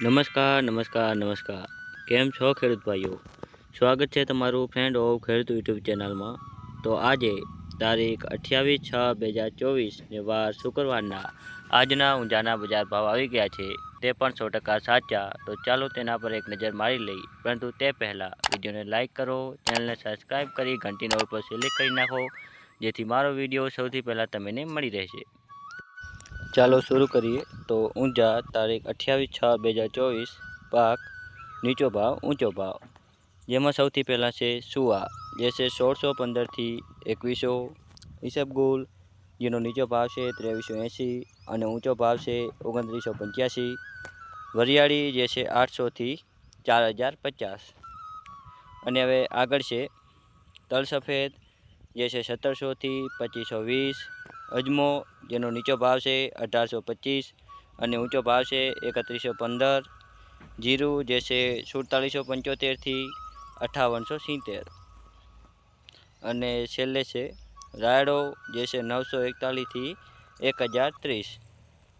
નમસ્કાર નમસ્કાર નમસ્કાર. કેમ છો ખેડૂત ભાઈઓ? સ્વાગત છે તમારું ફ્રેન્ડ ઓફ ખેડૂત યુટ્યુબ ચેનલમાં તો આજે તારીખ અઠ્યાવીસ છ બે હજાર ચોવીસને વાર શુક્રવારના આજના ઊંઝાના બજાર ભાવ આવી ગયા છે. તે પણ સો ટકા સાચા. તો ચાલો તેના પર એક નજર મારી લઈ. પરંતુ તે પહેલાં વિડીયોને લાઇક કરો ચેનલને સબસ્ક્રાઈબ કરી, ઘંટીના ઉપર સિલેક્ટ કરી નાખો, જેથી મારો વીડિયો સૌથી પહેલાં તમને મળી રહેશે. ચાલો શરૂ કરીએ. તો ઊંઝા તારીખ અઠ્યાવીસ છ બે હજાર ચોવીસ, પાક, નીચો ભાવ, ઊંચો ભાવ. જેમાં સૌથી પહેલાં છે સુવા જે છે સોળસો પંદરથી એકવીસો ઈસબગુલ જેનો નીચો ભાવ છે ત્રેવીસો એંસી અને ઊંચો ભાવ છે ઓગણત્રીસો પંચ્યાસી. વરિયાળી જે છે આઠસોથી ચાર હજાર પચાસ. અને હવે આગળ છે તલ સફેદ, જે છે સત્તરસોથી પચીસો વીસ. અજમો જેનો નીચો ભાવ છે અઢારસો પચીસ અને ઊંચો ભાવ છે એકત્રીસો પંદર. જીરું, જે છે સુડતાલીસો પંચોતેરથી અઠાવનસો સિત્તેર. અને છેલ્લે છે રાયડો, જે છે નવસો એકતાલીસથી એક હજાર ત્રીસ.